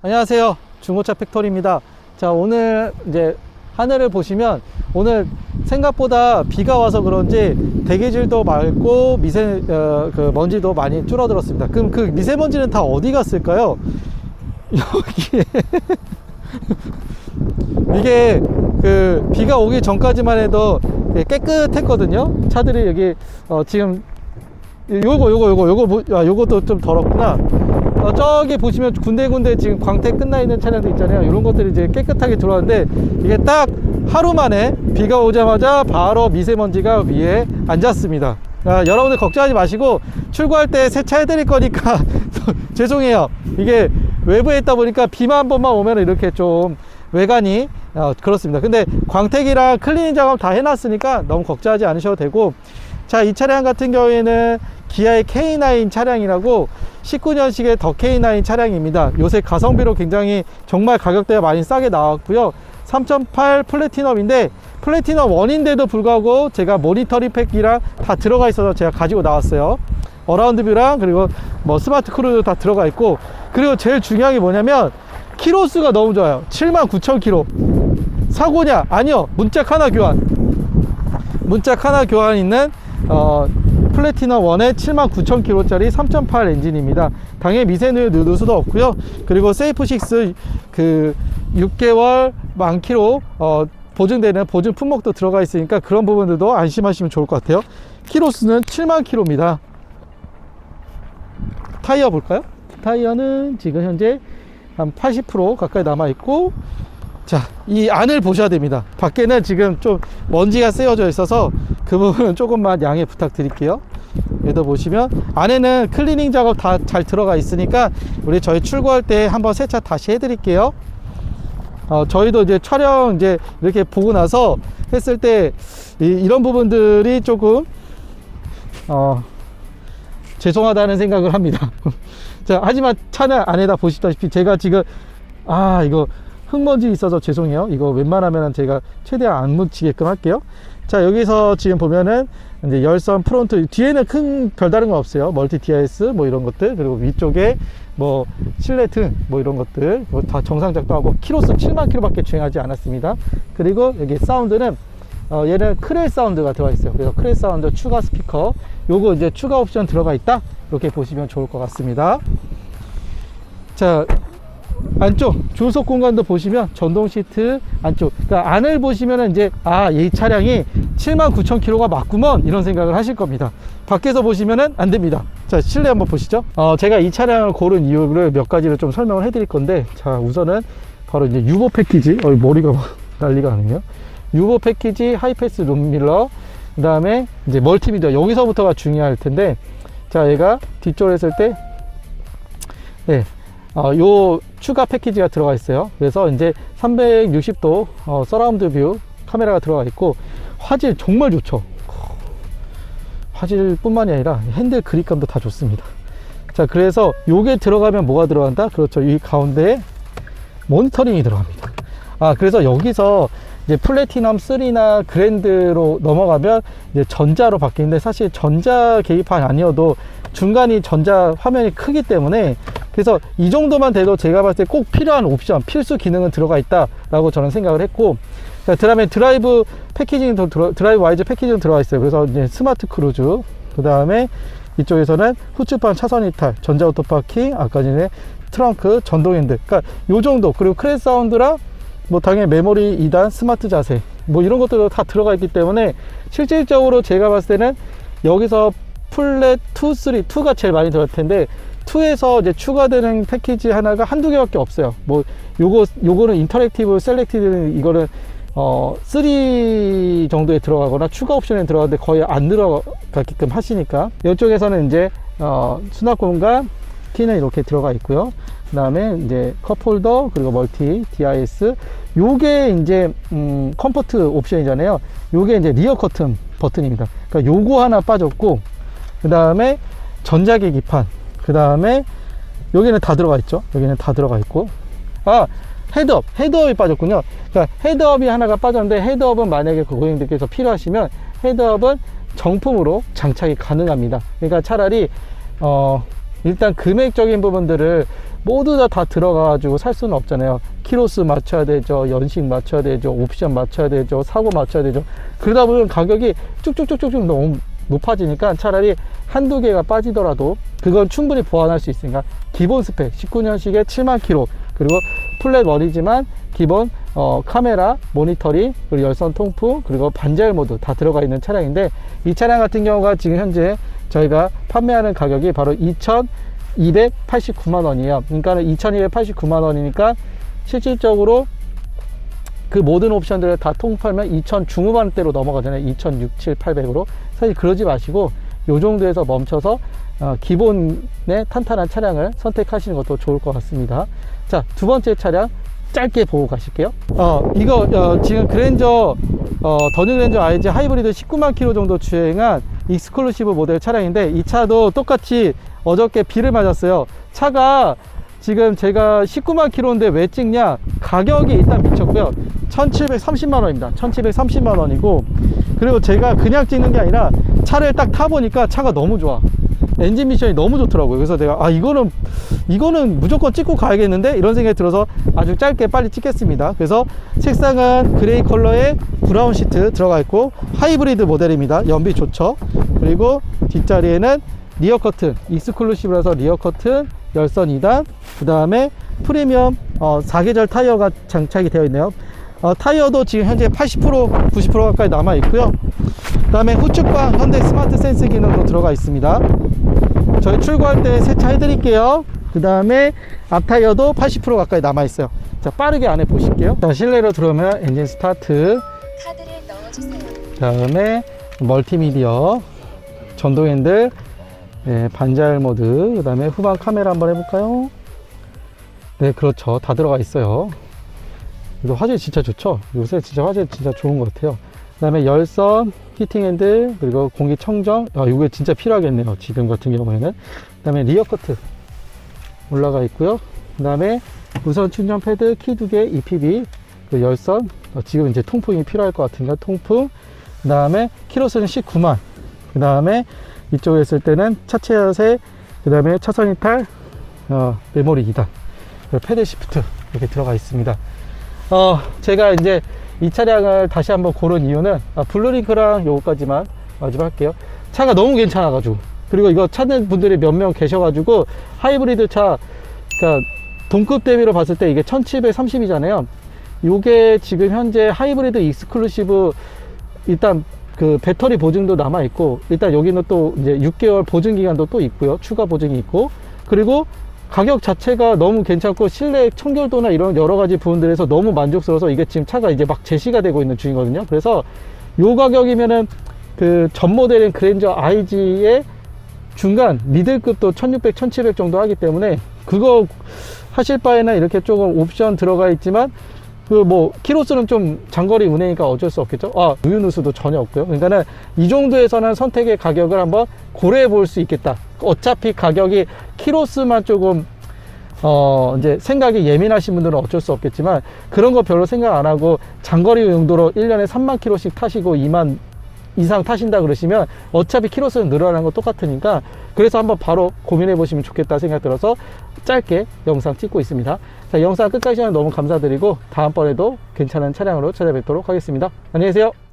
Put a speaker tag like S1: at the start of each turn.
S1: 안녕하세요. 중고차 팩토리입니다. 자, 오늘 이제 하늘을 보시면 오늘 생각보다 비가 와서 그런지 대기질도 맑고 미세 어, 그 먼지도 많이 줄어들었습니다. 그럼 그 미세먼지는 다 어디 갔을까요? 여기에 이게 그 비가 오기 전까지만 해도 깨끗했거든요. 차들이 여기 어, 지금 요거 요거 요거 요거 보- 아, 요것도 좀 더럽구나. 어, 저기 보시면 군데군데 지금 광택 끝나 있는 차량도 있잖아요. 이런 것들이 이제 깨끗하게 들어왔는데 이게 딱 하루 만에 비가 오자마자 바로 미세먼지가 위에 앉았습니다. 아, 여러분들 걱정하지 마시고 출고할 때 세차 해 드릴 거니까 죄송해요. 이게 외부에 있다 보니까 비만 한 번만 오면 이렇게 좀 외관이 어, 그렇습니다. 근데 광택이랑 클리닝 작업 다 해놨으니까 너무 걱정하지 않으셔도 되고 자, 이 차량 같은 경우에는 기아의 K9 차량이라고 19년식의 더 K9 차량입니다. 요새 가성비로 굉장히 정말 가격대가 많이 싸게 나왔고요. 3.8 플래티넘인데 플래티넘 1인데도 불구하고 제가 모니터링 팩이랑 다 들어가 있어서 제가 가지고 나왔어요. 어라운드 뷰랑 그리고 뭐 스마트 크루도 다 들어가 있고 그리고 제일 중요한 게 뭐냐면 키로수가 너무 좋아요. 79,000km. 사고냐? 아니요. 문짝 하나 교환. 문짝 하나 교환 있는 어, 플래티넘 1의 79,000km짜리 3.8 엔진입니다. 당연히 미세누유 누수도 없고요. 그리고 세이프 6 그 6개월 만 킬로 어, 보증되는 보증 품목도 들어가 있으니까 그런 부분들도 안심하시면 좋을 것 같아요. 키로수는 7만 킬로입니다. 타이어 볼까요? 타이어는 지금 현재 한 80% 가까이 남아 있고 자, 이 안을 보셔야 됩니다. 밖에는 지금 좀 먼지가 쓰여져 있어서 그 부분은 조금만 양해 부탁드릴게요. 여기도 보시면 안에는 클리닝 작업 다 잘 들어가 있으니까 우리 저희 출고할 때 한번 세차 다시 해드릴게요. 어, 저희도 이제 촬영 이제 이렇게 보고 나서 했을 때 이, 런 부분들이 조금 어, 죄송하다는 생각을 합니다. 자, 하지만 차는 안에다 보시다시피 제가 지금 아 이거 흙먼지 있어서 죄송해요. 이거 웬만하면 제가 최대한 안 묻히게끔 할게요. 자, 여기서 지금 보면은 이제 열선 프론트 뒤에는 큰 별다른 건 없어요. 멀티 DIS 뭐 이런 것들 그리고 위쪽에 뭐 실내 등 뭐 이런 것들 뭐다 정상 작동하고 키로수 7만 킬로밖에 주행하지 않았습니다. 그리고 여기 사운드는 어, 얘는 크렐 사운드가 들어가 있어요. 그래서 크렐 사운드 추가 스피커 요거 이제 추가 옵션 들어가 있다. 이렇게 보시면 좋을 것 같습니다. 자, 안쪽 조속 공간도 보시면 전동 시트 안쪽 그러니까 안을 보시면은 이제 아 이 차량이 79,000km가 맞구먼 이런 생각을 하실 겁니다. 밖에서 보시면은 안 됩니다. 자 실내 한번 보시죠. 어 제가 이 차량을 고른 이유를 몇 가지를 좀 설명을 해 드릴 건데 자 우선은 바로 이제 유보 패키지. 어 머리가 막 난리가 아니네요. 유보 패키지 하이패스 룸밀러 그 다음에 이제 멀티미디어. 여기서부터가 중요할 텐데 자 얘가 뒤쪽을 했을 때 네, 어, 요 추가 패키지가 들어가 있어요. 그래서 이제 360도 어, 서라운드 뷰 카메라가 들어가 있고 화질 정말 좋죠. 화질뿐만이 아니라 핸들 그립감도 다 좋습니다. 자, 그래서 요게 들어가면 뭐가 들어간다? 그렇죠. 이 가운데에 모니터링이 들어갑니다. 아, 그래서 여기서 이제 플래티넘 3나 그랜드로 넘어가면 이제 전자로 바뀌는데 사실 전자 계기판 아니어도 중간이 전자 화면이 크기 때문에 그래서 이 정도만 돼도 제가 봤을 때 꼭 필요한 옵션, 필수 기능은 들어가 있다 라고 저는 생각을 했고 자, 그다음에 드라이브 패키징도 들어, 드라이브 와이즈 패키징 들어가 있어요. 그래서 이제 스마트 크루즈, 그 다음에 이쪽에서는 후측방 차선 이탈, 전자 오토 파킹, 아까 전에 트렁크, 전동 핸들. 그러니까 요 정도. 그리고 크레 사운드랑 뭐 당연히 메모리 2단 스마트 자세 뭐 이런 것들도 다 들어가 있기 때문에 실질적으로 제가 봤을 때는 여기서 플랫 2, 3, 2가 제일 많이 들어갈 텐데 2에서 이제 추가되는 패키지 하나가 한두 개밖에 없어요. 뭐 요거 요거는 인터랙티브 셀렉티드 이거는 어, 3 정도에 들어가거나 추가 옵션에 들어가는데 거의 안 들어가게끔 하시니까 이쪽에서는 이제 어, 수납 공간 키는 이렇게 들어가 있고요. 그 다음에 이제 컵홀더 그리고 멀티 DIS 요게 이제 음, 컴포트 옵션이잖아요. 요게 이제 리어 커튼 버튼입니다. 그러니까 요거 하나 빠졌고 그 다음에 전자계기판 그 다음에 여기는 다 들어가 있죠. 여기는 다 들어가 있고 아 헤드업 헤드업이 빠졌군요. 그러니까 헤드업이 하나가 빠졌는데 헤드업은 만약에 그 고객님들께서 필요하시면 헤드업은 정품으로 장착이 가능합니다. 그러니까 차라리 어 일단 금액적인 부분들을 모두 다 다 들어가가지고 살 수는 없잖아요. 키로수 맞춰야 되죠. 연식 맞춰야 되죠. 옵션 맞춰야 되죠. 사고 맞춰야 되죠. 그러다 보면 가격이 쭉쭉쭉쭉쭉 너무 높아지니까 차라리 한두 개가 빠지더라도 그건 충분히 보완할 수 있으니까 기본 스펙 19년식에 7만 킬로 그리고 플랫 원이지만 기본 어, 카메라, 모니터링, 그리고 열선 통풍, 그리고 반자율 모드 다 들어가 있는 차량인데 이 차량 같은 경우가 지금 현재 저희가 판매하는 가격이 바로 2,289만 원이에요. 그러니까 2,289만 원이니까 실질적으로 그 모든 옵션들을 다 통합하면 2,000 중후반대로 넘어가잖아요. 2,600, 7, 800으로. 사실 그러지 마시고 요 정도에서 멈춰서 어, 기본의 탄탄한 차량을 선택하시는 것도 좋을 것 같습니다. 자, 두 번째 차량 짧게 보고 가실게요. 어, 이거 어, 지금 그랜저 어, 더뉴 그랜저 IG 하이브리드 19만 킬로 정도 주행한 익스클루시브 모델 차량인데 이 차도 똑같이 어저께 비를 맞았어요. 차가 지금 제가 19만 킬로인데 왜 찍냐? 가격이 일단 미쳤고요. 1730만 원입니다. 1730만 원이고 그리고 제가 그냥 찍는 게 아니라 차를 딱 타보니까 차가 너무 좋아. 엔진 미션이 너무 좋더라고요. 그래서 내가 아 이거는 이거는 무조건 찍고 가야겠는데 이런 생각이 들어서 아주 짧게 빨리 찍겠습니다. 그래서 색상은 그레이 컬러의 브라운 시트 들어가 있고 하이브리드 모델입니다. 연비 좋죠. 그리고 뒷자리에는 리어 커튼 익스클루시브라서 리어 커튼 열선 2단 그 다음에 프리미엄 어, 4계절 타이어가 장착이 되어 있네요. 어, 타이어도 지금 현재 80% 90% 가까이 남아 있고요. 그 다음에 후측방 현대 스마트 센스 기능도 들어가 있습니다. 저희 출고할 때 세차 해드릴게요. 그 다음에 앞 타이어도 80% 가까이 남아 있어요. 자, 빠르게 안에 보실게요. 자, 실내로 들어오면 엔진 스타트.
S2: 카드를 넣어주세요.
S1: 그 다음에 멀티미디어, 전동 핸들, 네, 반자율 모드, 그 다음에 후방 카메라 한번 해볼까요? 네, 그렇죠. 다 들어가 있어요. 이거 화질 진짜 좋죠? 요새 진짜 화질 진짜 좋은 것 같아요. 그 다음에 열선, 히팅 핸들, 그리고 공기청정. 아, 이게 진짜 필요하겠네요. 지금 같은 경우에는. 그 다음에 리어 커트 올라가 있고요. 그 다음에 무선 충전 패드 키 두 개, EPB, 그 열선. 어, 지금 이제 통풍이 필요할 것 같으니까 통풍. 그 다음에 키로수는 19만. 그 다음에 이쪽에 있을 때는 차체 열쇠, 그 다음에 차선 이탈, 어, 메모리 2단, 그리고 패드 시프트 이렇게 들어가 있습니다. 어, 제가 이제 이 차량을 다시 한번 고른 이유는 아, 블루링크랑 요거까지만 마지막 할게요. 차가 너무 괜찮아 가지고 그리고 이거 찾는 분들이 몇 명 계셔 가지고 하이브리드 차, 그러니까 동급 대비로 봤을 때 이게 1730이잖아요. 요게 지금 현재 하이브리드 익스클루시브 일단 그 배터리 보증도 남아 있고 일단 여기는 또 이제 6개월 보증 기간도 또 있고요. 추가 보증이 있고 그리고 가격 자체가 너무 괜찮고 실내 청결도나 이런 여러 가지 부분들에서 너무 만족스러워서 이게 지금 차가 이제 막 제시가 되고 있는 중이거든요. 그래서 요 가격이면은 그 전 모델인 그랜저 IG의 중간 미들급도 1600, 1700 정도 하기 때문에 그거 하실 바에는 이렇게 조금 옵션 들어가 있지만 그 뭐 키로수는 좀 장거리 운행이니까 어쩔 수 없겠죠. 아 우유 누수도 전혀 없고요. 그러니까는 이 정도에서는 선택의 가격을 한번 고려해 볼 수 있겠다. 어차피 가격이 키로수만 조금 어 이제 생각이 예민하신 분들은 어쩔 수 없겠지만 그런 거 별로 생각 안 하고 장거리 용도로 1년에 3만 킬로씩 타시고 2만 이상 타신다 그러시면 어차피 키로수는 늘어나는 거 똑같으니까 그래서 한번 바로 고민해 보시면 좋겠다 생각 들어서 짧게 영상 찍고 있습니다. 자, 영상 끝까지 너무 감사드리고 다음번에도 괜찮은 차량으로 찾아뵙도록 하겠습니다. 안녕히 계세요.